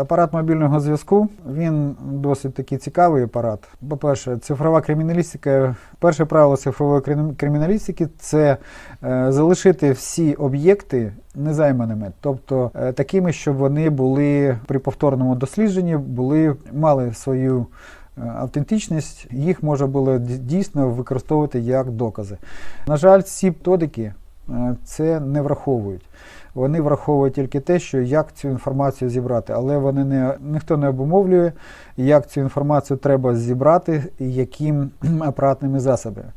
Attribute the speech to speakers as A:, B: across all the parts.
A: Апарат мобільного зв'язку він досить такий цікавий апарат. По-перше, цифрова криміналістика. Перше правило цифрової криміналістики це е, залишити всі об'єкти незайманими, тобто е, такими, щоб вони були при повторному дослідженні, були мали свою е, автентичність, їх можна було дійсно використовувати як докази. На жаль, ці методики це не враховують. Вони враховують тільки те, що як цю інформацію зібрати, але вони не ніхто не обумовлює, як цю інформацію треба зібрати і яким апаратними засобами.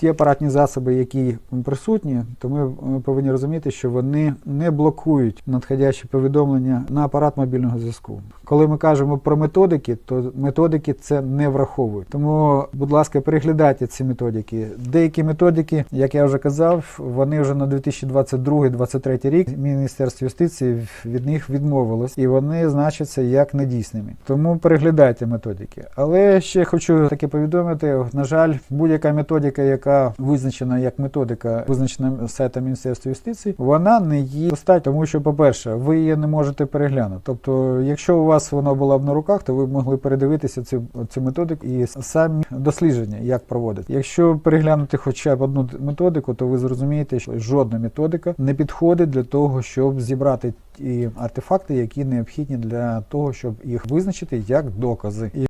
A: Ті апаратні засоби, які присутні, то ми повинні розуміти, що вони не блокують надходящі повідомлення на апарат мобільного зв'язку. Коли ми кажемо про методики, то методики це не враховують. Тому, будь ласка, переглядайте ці методики. Деякі методики, як я вже казав, вони вже на 2022-2023 рік Міністерство юстиції від них відмовилось, і вони значаться як недійсними. Тому переглядайте методики. Але ще хочу таке повідомити: на жаль, будь-яка методика, яка визначена як методика, визначена сайтом Міністерства юстиції, вона не є достатньо, тому що, по-перше, ви її не можете переглянути. Тобто, якщо у вас вона була б на руках, то ви б могли передивитися цю, цю методику і самі дослідження, як проводити. Якщо переглянути хоча б одну методику, то ви зрозумієте, що жодна методика не підходить для того, щоб зібрати ті артефакти, які необхідні для того, щоб їх визначити як докази.